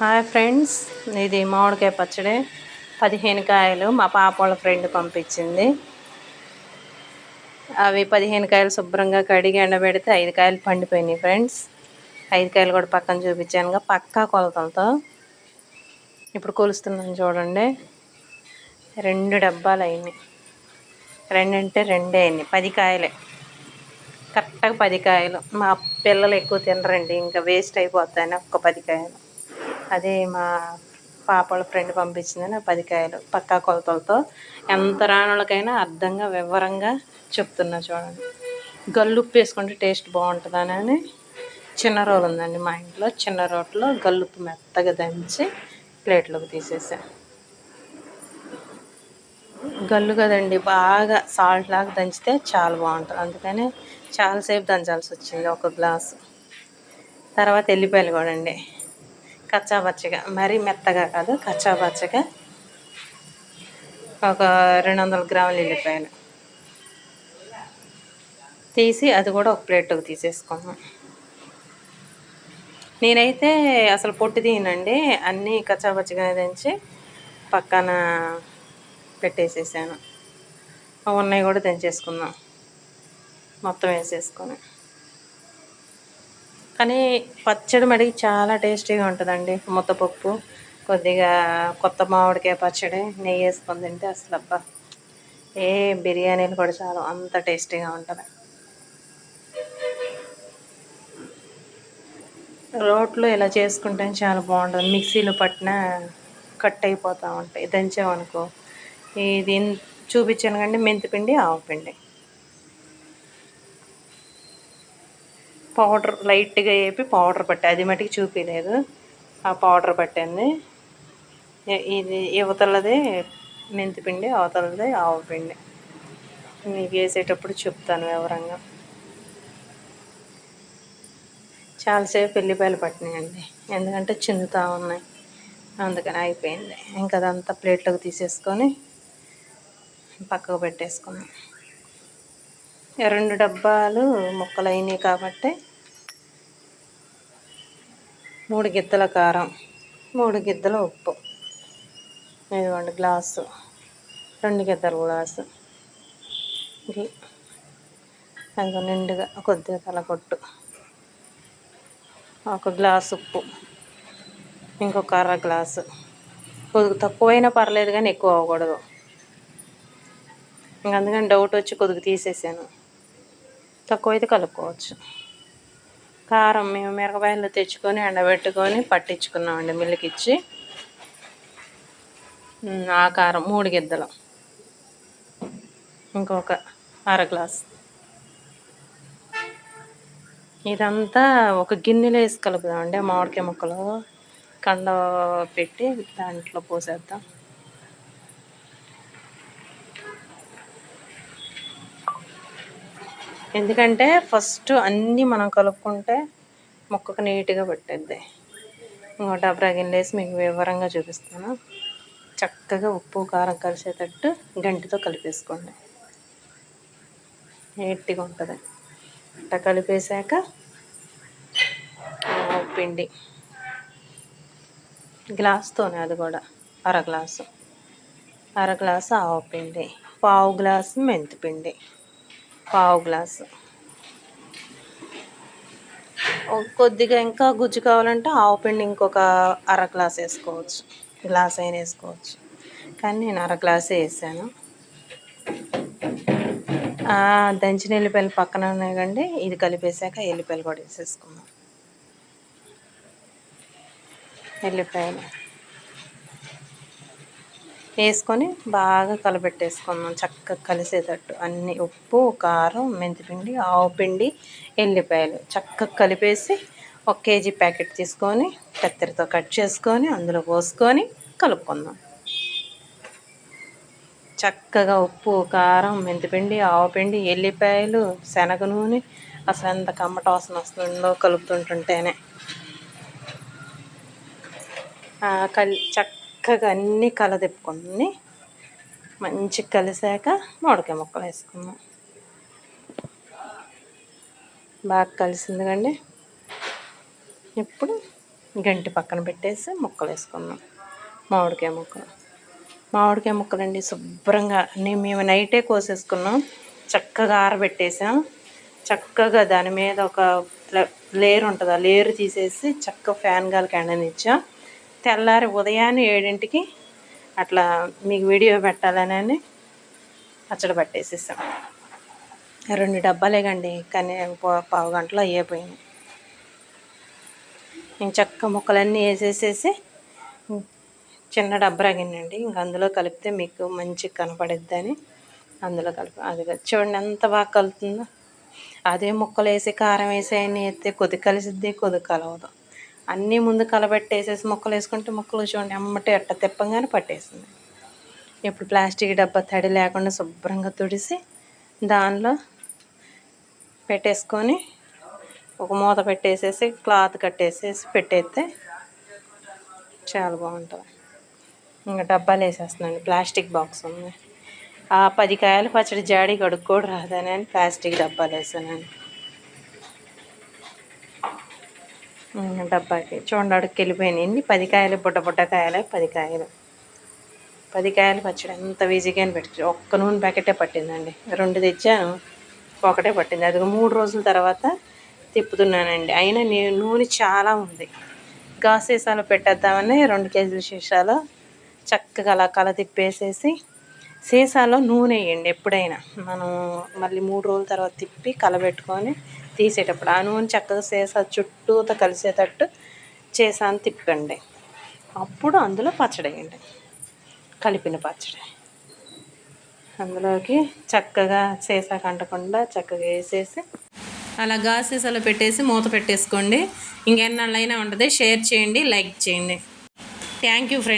Hi friends ఇది మామిడికాయ పచ్చడి. పదిహేను కాయలు మా పాప వాళ్ళ ఫ్రెండ్ పంపించింది. అవి పదిహేను కాయలు శుభ్రంగా కడిగి ఎండబెడితే ఐదు కాయలు పండిపోయినాయి ఫ్రెండ్స్. ఐదు కాయలు కూడా పక్కన చూపించానుగా పక్కా కొలతలతో. ఇప్పుడు కొలుస్తున్నాను చూడండి. రెండు డబ్బాలు అయినాయి. రెండంటే రెండే అయినాయి పది కాయలే. కరెక్ట్గా పది కాయలు. మా పిల్లలు ఎక్కువ తినరండి ఇంకా వేస్ట్ అయిపోతాయని ఒక్క పది కాయలు. అదే మా పాపల ఫ్రెండ్ పంపించిందని పది కాయలు పక్కా కొలతలతో. ఎంత రానులకైనా అర్థంగా వివరంగా చెప్తున్నా చూడండి. గల్లుప్పు వేసుకుంటే టేస్ట్ బాగుంటుందని చిన్న రోలు ఉందండి మా ఇంట్లో. చిన్న రోట్లో గల్లుప్పు మెత్తగా దంచి ప్లేట్లోకి తీసేసాను గల్లు కదండి బాగా సాల్ట్ లాగా దంచితే చాలా బాగుంటుంది. అందుకని చాలాసేపు దంచాల్సి వచ్చింది ఒక గ్లాసు. తర్వాత ఎల్లిపాయలు కూడా అండి. కచ్చాపచ్చగా మరీ మెత్తగా కాదు కచ్చాపచ్చగా ఒక రెండు వందల గ్రాములు వెళ్ళిపోయాను తీసి అది కూడా ఒక ప్లేట్కి తీసేసుకున్నాం నేనైతే అసలు పొట్టు తీయనండి అన్నీ కచ్చాపచ్చగా తెంచి పక్కన పెట్టేసేసాను. ఉన్నాయి కూడా దంచేసుకుందాం. మొత్తం వేసేసుకొని. కానీ పచ్చడి మడికి చాలా టేస్టీగా ఉంటుందండి. ముద్దపప్పు కొద్దిగా కొత్త మామిడికాయ పచ్చడి నెయ్యి వేసుకొని తింటే అసలు అబ్బా ఏ బిర్యానీలు కూడా చాలు అంత టేస్టీగా ఉంటుంది. రోట్లో ఇలా చేసుకుంటే చాలా బాగుంటుంది. మిక్సీలో పట్టిన కట్ అయిపోతూ ఉంటాయి. దంచామనుకో. ఇది చూపించాను కండి మెంతిపిండి ఆవపిండి. పౌడర్ లైట్గా వేపి పౌడర్ పట్టి అది మటుకు చూపించలేదు ఆ పౌడర్ పట్టింది. ఇది యువతలది మెంతిపిండి అవతలదే ఆవపిండి మీకు వేసేటప్పుడు చెప్తాను వివరంగా. చాలాసేపు ఎల్లిపాయలు పట్టినాయండి. ఎందుకంటే చిందుతూ ఉన్నాయి. అందుకని అయిపోయింది. ఇంకా అదంతా ప్లేట్లోకి తీసేసుకొని పక్కకు పెట్టేసుకున్నాం రెండు డబ్బాలు ముక్కలు అయినాయి కాబట్టి మూడు గిద్దల కారం మూడు గిద్దల ఉప్పు ఇదిగోండి గ్లాసు రెండు గిద్దల గ్లాసు. ఇంకా నిండుగా కొద్దిగా తలకొట్టు. ఒక గ్లాసు ఉప్పు ఇంకొక అర గ్లాసు. కొద్దిగా తక్కువైనా పర్లేదు కానీ ఎక్కువ అవ్వకూడదు. ఇంక అందుకని డౌట్ వచ్చి కొద్దిగా తీసేసాను. తక్కువ అయితే కలుపుకోవచ్చు. కారం మేము మిరపకాయలు తెచ్చుకొని ఎండబెట్టుకొని పట్టించుకున్నామండి మిల్లుకి ఇచ్చి ఆ కారం మూడు గిద్దలు. ఇంకొక అర గ్లాస్. ఇదంతా ఒక గిన్నెలో వేసి కలుపుదామండి మామిడికాయ ముక్కలు. కండ పెట్టి దాంట్లో పోసేద్దాం. ఎందుకంటే ఫస్ట్ అన్నీ మనం కలుపుకుంటే మొక్కకు నీట్గా పెట్టేద్ది. ఇంకో డబ్బరా గిన్నెలేసి మీకు వివరంగా చూపిస్తాను. చక్కగా ఉప్పు కారం కలిసేటట్టు గంటితో కలిపేసుకోండి. నీట్గా ఉంటుంది. అట్ట కలిపేశాక పిండి. గ్లాస్తోనే అది కూడా. అర గ్లాసు. అర గ్లాసు ఆవపిండి పావు గ్లాసు మెంతిపిండి పావు గ్లాసు. కొద్దిగా ఇంకా గుజ్జు కావాలంటే ఆవు పిండి ఇంకొక అర గ్లాస్ వేసుకోవచ్చు. గ్లాస్ అయినా వేసుకోవచ్చు. కానీ నేను అర గ్లాసే వేసాను. దంచిన ఎల్లిపాయలు పక్కన ఉన్నాయి కండి ఇది కలిపేసాక ఎల్లిపాయలు కూడా వేసేసుకున్నాం ఎల్లిపాయలు. వేసుకొని బాగా కలపెట్టేసుకుందాం చక్కగా కలిసేటట్టు. అన్ని ఉప్పు కారం మెంతిపిండి ఆవుపిండి ఎల్లిపాయలు చక్కగా కలిపేసి ఒక కేజీ ప్యాకెట్ తీసుకొని కత్తెరతో కట్ చేసుకొని అందులో పోసుకొని కలుపుకుందాం. చక్కగా ఉప్పు కారం మెంతిపిండి ఆవపిండి ఎల్లిపాయలు శనగ నూనె అసలు ఎంత కమ్మట వాసన వస్తుందో కలుపుతుంటుంటేనే. కలి చక్క చక్కగా అన్నీ కలదిప్పుకొని మంచిగా కలిసాక మామిడికాయ ముక్కలు వేసుకున్నాం. బాగా కలిసింది కండి ఇప్పుడు గంటి పక్కన పెట్టేసి ముక్కలు వేసుకున్నాం. మామిడికాయ ముక్కలు. మామిడికాయ ముక్కలండి శుభ్రంగా నేను మేము నైటే కోసేసుకున్నాం. చక్కగా ఆరబెట్టేసాం. చక్కగా దాని మీద ఒక లేయర్ ఉంటుంది. ఆ లేయర్ తీసేసి చక్కగా ఫ్యాన్ గాలికి ఎండనిచ్చాం తెల్లారి ఉదయాన్నే ఏడింటికి అట్లా మీకు వీడియో పెట్టాలని పచ్చడి పట్టేసేసాం. రెండు డబ్బాలే కండి కానీ పావు గంటలో అయ్యిపోయింది. నేను చక్క ముక్కలన్నీ వేసేసేసి చిన్న డబ్బా ఇంక అందులో కలిపితే మీకు మంచిగా అని అందులో కలిపి అది చూడండి ఎంత బాగా కలుతుందో. అదే ముక్కలు వేసి కారం వేసి అన్నీ వేస్తే కొద్ది కలిసిద్ది కొద్ది కలవదు. అన్నీ ముందు కలబెట్టేసేసి ముక్కలు వేసుకుంటే ముక్కలు చూడండి అమ్మటే అట్ట తెప్పంగానే పట్టేసింది. ఇప్పుడు ప్లాస్టిక్ డబ్బా తడి లేకుండా శుభ్రంగా తుడిసి దానిలో పెట్టేసుకొని ఒక మూత పెట్టేసేసి క్లాత్ కట్టేసేసి పెట్టేస్తే చాలా బాగుంటుంది. ఇంకా డబ్బాలు వేసేస్తున్నాను. ప్లాస్టిక్ బాక్స్ ఉంది. ఆ పది కాయలు పచ్చడి జాడి కడుక్కోడు రాదని ప్లాస్టిక్ డబ్బాలు వేసాను. డబ్బాకి. చూడండి అడుగుకి వెళ్ళిపోయినాయి. పది కాయలు బుట్ట బుట్ట కాయలే పది కాయలు. పది కాయలు పచ్చడి ఎంత ఈజీగా పెట్టి ఒక్క నూనె ప్యాకెటే పట్టిందండి. రెండు తెచ్చాను ఒకటే పట్టింది. అది మూడు రోజుల తర్వాత తిప్పుతున్నానండి. అయినా నేను నూనె చాలా ఉంది. గా సీసాలో పెట్టేద్దామని రెండు కేజీల శీషాలు చక్కగా అలా కల తిప్పేసేసి సీసాలో నూనె వేయండి ఎప్పుడైనా. మనం మళ్ళీ మూడు రోజుల తర్వాత తిప్పి కలబెట్టుకొని తీసేటప్పుడు ఆ నూనె చక్కగా సీసా చుట్టూతో కలిసేటట్టు చేసాను తిప్పండి. అప్పుడు అందులో పచ్చడి వేయండి. కలిపిన పచ్చడి. అందులోకి చక్కగా సీసా కంటకుండా చక్కగా వేసేసి అలా గాసీసాలో పెట్టేసి మూత పెట్టేసుకోండి. ఇంకెన్నాళ్ళైనా ఉంటుంది షేర్ చేయండి లైక్ చేయండి. Thank you friend